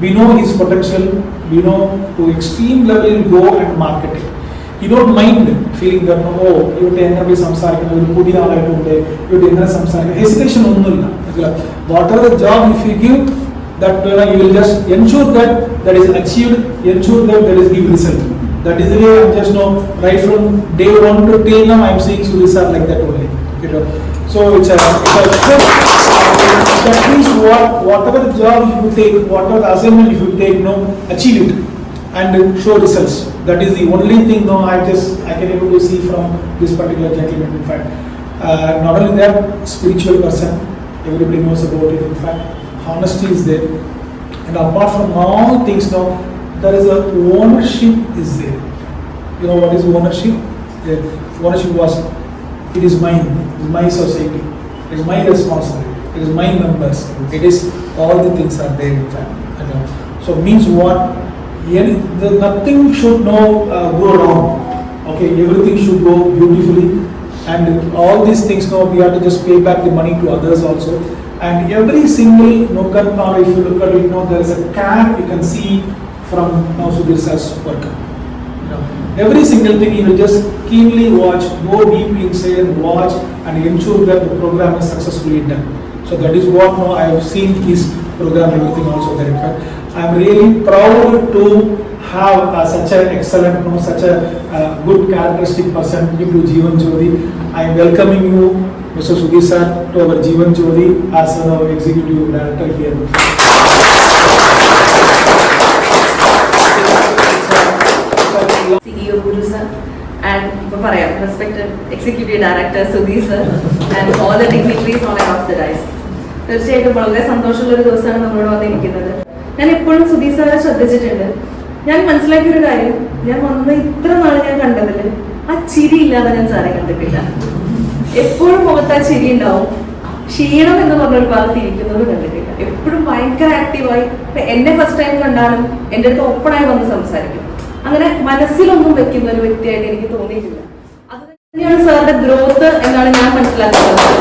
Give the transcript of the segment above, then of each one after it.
We know his potential, we know to extreme level go and marketing. it. He don't mind feeling that, oh, ഇവിടെ എങ്ങനെ പോയി സംസാരിക്കുന്നത് ഒരു പുതിയ ആളായിട്ടുണ്ട് ഇവിടെ എങ്ങനെ സംസാരിക്കുന്നത് ഹെസിറ്റേഷൻ ഒന്നുമില്ല what are the job if you give that you will just ensure that that is achieved ensure that that is give result That is the way I'm just know right from day one to till now I'm seeing Sudhir like that only. You know. So it's a, it's a that means what whatever the job you take, whatever the assignment you take, no, achieve it and show results. That is the only thing no I just I can able to see from this particular gentleman. In fact, uh, not only that, spiritual person, everybody knows about it. In fact, honesty is there, and apart from all things now, there is a ownership is there. You know what is ownership? The ownership was it is mine, it is my society, it is my responsibility, it is my members, it is all the things are there in fact. So means what? Any, the, nothing should no uh, go wrong. Okay, everything should go beautifully, and all these things now we have to just pay back the money to others also. And every single nook and corner, if you look at it, you know, there is a care you can see from now Sudhir sir's work. You know, every single thing you will just keenly watch, go deep inside and watch and ensure that the program is successfully done. So that is what now I have seen his program, everything also there. I'm really proud to have uh, such an excellent, no such a uh, good characteristic person to Jeevan Jyoti. I'm welcoming you, Mr. Sudhi sir, to our Jeevan Jyoti as our uh, executive director here. CEO Guru and respected executive director Sudhi sir and all the dignitaries on and off the dice. തീർച്ചയായിട്ടും വളരെ സന്തോഷമുള്ള ഒരു ദിവസമാണ് നമ്മളോട് വന്നിരിക്കുന്നത്. ഞാൻ എപ്പോഴും സുധീർ സാറെ ശ്രദ്ധിച്ചിട്ടുണ്ട്. ഞാൻ മനസ്സിലാക്കിയ ഒരു കാര്യം ഞാൻ വന്ന് ഇത്ര നാൾ ഞാൻ കണ്ടതിൽ ആ ചിരി ഇല്ലാതെ ഞാൻ സാറെ കണ്ടിട്ടില്ല. എപ്പോഴും മുഖത്ത് ആ ചിരി ഉണ്ടാവും. ക്ഷീണം എന്ന് പറഞ്ഞ ഒരു ഭാഗത്ത് ഇരിക്കുന്നത് കണ്ടിട്ടില്ല. എപ്പോഴും ഭയങ്കര ആക്റ്റീവായി എന്നെ ഫസ്റ്റ് ടൈം കണ്ടാലും എന്റെ അടുത്ത് ഓപ്പണായി വന്ന് സംസാരിക്കും. അങ്ങനെ മനസ്സിലൊന്നും വെക്കുന്ന ഒരു വ്യക്തിയായിട്ട് എനിക്ക് തോന്നിയിട്ടില്ല. അത് തന്നെയാണ് സാറിന്റെ ഗ്രോത്ത് എന്നാണ് ഞാൻ മനസ്സിലാക്കുന്നത്.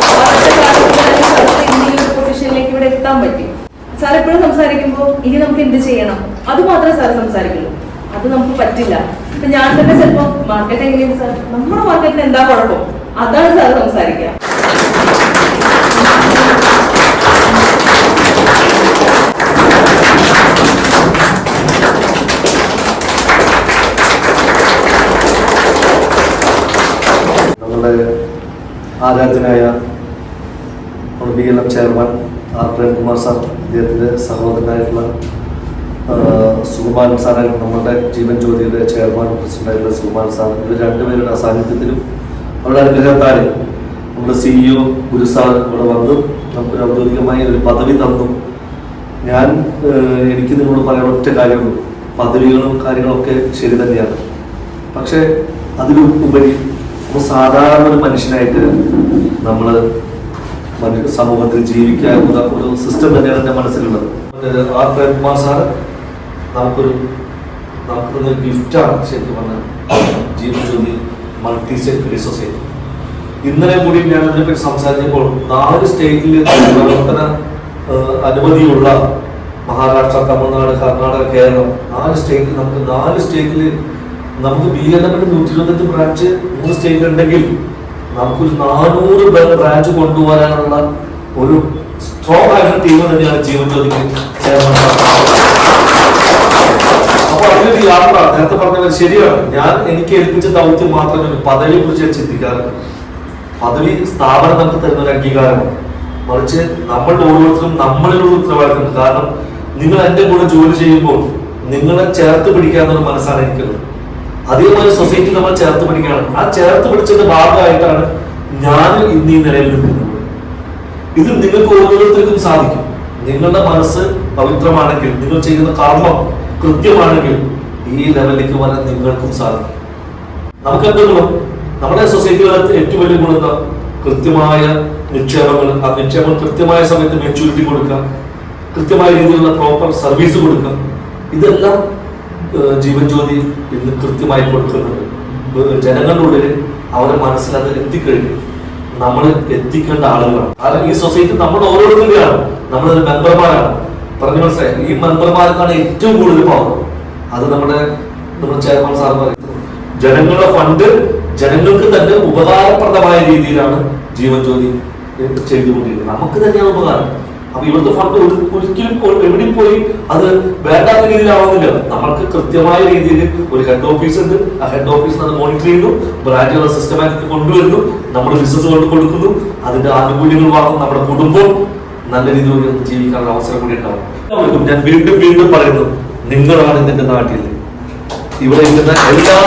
എത്താൻ പറ്റി. സാർ എപ്പോഴും സംസാരിക്കുമ്പോൾ ഇനി നമുക്ക് എന്ത് ചെയ്യണം? അത് മാത്രമേ സാർ സംസാരിക്കുള്ളൂ. അത് നമുക്ക് പറ്റില്ല. ഇപ്പൊ ഞാൻ തന്നെ ചിലപ്പോ മാർക്കറ്റ് എങ്ങനെയാണ് സാർ? നമ്മുടെ മാർക്കറ്റിന് എന്താ കുഴപ്പം? അതാണ് സാർ സംസാരിക്കുക. ആരാധനായ B chairman R Premkumar sir അദ്ദേഹത്തിന്റെ സഹോദരനായിട്ടുള്ള സുകുമാൻ സാറായിട്ട് നമ്മുടെ ജീവൻ ജ്യോതിയുടെ ചെയർമാൻ പ്രസിഡന്റായിട്ടുള്ള സുകുമാരൻ സാർ ഇവർ രണ്ടുപേരുടെ സാന്നിധ്യത്തിലും അവരുടെ അനുഗ്രഹത്താൽ നമ്മുടെ സിഇഒ ഗുരു സാർ ഇവിടെ വന്നു. നമുക്കൊരു ഔദ്യോഗികമായി ഒരു പദവി തന്നു. ഞാൻ എനിക്ക് നിങ്ങളോട് പറയാൻ ഒറ്റ കാര്യമുള്ളൂ. പദവികളും കാര്യങ്ങളൊക്കെ ശരി തന്നെയാണ്. പക്ഷേ അതിലുപരി സാധാരണ ഒരു മനുഷ്യനായിട്ട് നമ്മൾ സമൂഹത്തിൽ ജീവിക്കാനുള്ള ഒരു സിസ്റ്റം തന്നെയാണ് എന്റെ മനസ്സിലുള്ളത്. ആർ പ്രേംകുമാർ സാറ് നമുക്കൊരു നമുക്കൊരു ഗിഫ്റ്റാണ് ശരിക്കും പറഞ്ഞാൽ. Jeevan Jyothi multi state society ഇന്നലെ കൂടി ഞാൻ അതിനെപ്പറ്റി സംസാരിച്ചപ്പോൾ നാല് സ്റ്റേറ്റിൽ പ്രവർത്തന അനുമതിയുള്ള മഹാരാഷ്ട്ര തമിഴ്നാട് കർണാടക കേരളം നാല് സ്റ്റേറ്റിൽ നമുക്ക് നാല് സ്റ്റേറ്റിൽ നമുക്ക് ബി എൽ എമ്മിന്റെ നൂറ്റി ഇരുപത്തെട്ട് ബ്രാഞ്ച് മൂന്ന് സ്റ്റേറ്റിൽ ഉണ്ടെങ്കിൽ നമുക്കൊരു നാനൂറ് ബ്രാഞ്ച് കൊണ്ടുപോകാനുള്ള ഒരു സ്ട്രോങ് ആയിട്ടുള്ള ടീം തന്നെയാണ് ജീവിതത്തിൽ അപ്പൊ അതിലൊരു യാത്ര. നേരത്തെ പറഞ്ഞത് ശരിയാണ്. ഞാൻ എനിക്ക് ഏൽപ്പിച്ച ദൗത്യം മാത്രമേ പദവിയെ കുറിച്ച് ഞാൻ പദവി സ്ഥാപനം നമുക്ക് തരുന്ന ഒരു അംഗീകാരമാണ്. മറിച്ച് നമ്മളുടെ ഓരോരുത്തരും നമ്മളിലുള്ള ഉത്തരവാദിത്തം. കാരണം നിങ്ങൾ എന്റെ കൂടെ ജോലി ചെയ്യുമ്പോൾ നിങ്ങളെ ചേർത്ത് പിടിക്കാന്നൊരു മനസ്സാണ് എനിക്കുള്ളത്. അതേപോലെ സൊസൈറ്റി നമ്മൾ ചേർത്ത് പിടിക്കുകയാണ്. ആ ചേർത്ത് പിടിച്ചതിന്റെ ഭാഗമായിട്ടാണ് ഞാൻ ഇന്ന് ഈ നിലയിൽ നിൽക്കുന്നത്. ഇത് നിങ്ങൾക്ക് ഓരോരുത്തർക്കും സാധിക്കും. നിങ്ങളുടെ മനസ്സ് പവിത്രമാണെങ്കിൽ നിങ്ങൾ ചെയ്യുന്ന കർമ്മം കൃത്യമാണെങ്കിൽ ഈ ലെവലിലേക്ക് വരാൻ നിങ്ങൾക്കും സാധിക്കും. നമുക്ക് എന്ത് ഗുണം? നമ്മുടെ സൊസൈറ്റികളത്ത് ഏറ്റവും വലിയ ഗുണം എന്താ? കൃത്യമായ നിക്ഷേപങ്ങൾ. ആ നിക്ഷേപം കൃത്യമായ സമയത്ത് മെച്ചൂരിറ്റി കൊടുക്കുക. കൃത്യമായ രീതിയിലുള്ള പ്രോപ്പർ സർവീസ് കൊടുക്കുക. ഇതെല്ലാം ജീവൻ ജ്യോതി ഇന്ന് കൃത്യമായി കൊടുക്കുന്നുണ്ട്. ജനങ്ങളുടെ ഉള്ളിൽ അവരെ മനസ്സിൽ അത് എത്തിക്കഴിഞ്ഞു. നമ്മൾ എത്തിക്കേണ്ട ആളുകളാണ്. കാരണം ഈ സൊസൈറ്റി നമ്മുടെ ഓരോരുത്തരുടെയാണ്. നമ്മളൊരു മെമ്പർമാരാണ്. പറഞ്ഞു മനസ്സിലായി? ഈ മെമ്പർമാർക്കാണ് ഏറ്റവും കൂടുതൽ പവർ അത് നമ്മുടെ നമ്മുടെ ചെയർമാൻ സാർ പറയുന്നത്. ജനങ്ങളുടെ ഫണ്ട് ജനങ്ങൾക്ക് തന്നെ ഉപകാരപ്രദമായ രീതിയിലാണ് ജീവൻ ജ്യോതി ചെയ്തുകൊണ്ടിരിക്കുന്നത്. നമുക്ക് തന്നെയാണ് ഉപകാരം. അപ്പൊ ഇവിടുത്തെ ഫണ്ട് ഒരു- ഒരിക്കലും എവിടെയും പോയി അത് വേണ്ടാത്ത രീതിയിലാവുന്നില്ല. നമ്മൾക്ക് കൃത്യമായ രീതിയിൽ ഒരു ഹെഡ് ഓഫീസ് ഉണ്ട്. ആ ഹെഡ് ഓഫീസ് അത് മോണിറ്റർ ചെയ്യുന്നു. ബ്രാഞ്ചുകളെ സിസ്റ്റമാറ്റിക് കൊണ്ടുവരുന്നു. നമ്മുടെ ബിസിനസ് കൊണ്ട് കൊടുക്കുന്നു. അതിന്റെ ആനുകൂല്യങ്ങൾ വാങ്ങും. നമ്മുടെ കുടുംബം നല്ല രീതിയിൽ ജീവിക്കാനുള്ള അവസരം കൂടി ഉണ്ടാവും. ഞാൻ വീണ്ടും വീണ്ടും പറയുന്നു നിങ്ങളാണ് ഇതിന്റെ നാട്ടിൽ. ഇവിടെ ഇരിക്കുന്ന എല്ലാ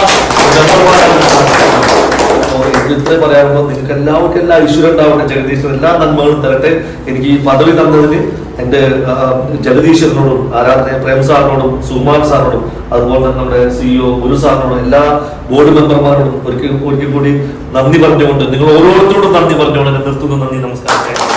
ഇന്നത്തെ പറയാനുമ്പോൾ നിങ്ങൾക്ക് എല്ലാവർക്കും എല്ലാ ഈശ്വരം ഉണ്ടാവട്ടെ ജഗദീശ്വരൻ എല്ലാ നന്മകളും തരട്ടെ. എനിക്ക് ഈ പദവി തന്നതിന് എന്റെ ആ, ജഗദീശ്വരനോടും ആരാധന പ്രേം സാറിനോടും സുകുമാർ സാറിനോടും അതുപോലെ തന്നെ നമ്മുടെ സിഇഒ ഗുരു സാറിനോടും എല്ലാ ബോർഡ് മെമ്പർമാരോടും ഒരിക്കൽ ഒരിക്കൽ കൂടി നന്ദി പറഞ്ഞുകൊണ്ട് നിങ്ങൾ ഓരോരുത്തരോടും നന്ദി പറഞ്ഞുകൊണ്ട് നിർത്തുന്നു. നന്ദി നമസ്കാരം.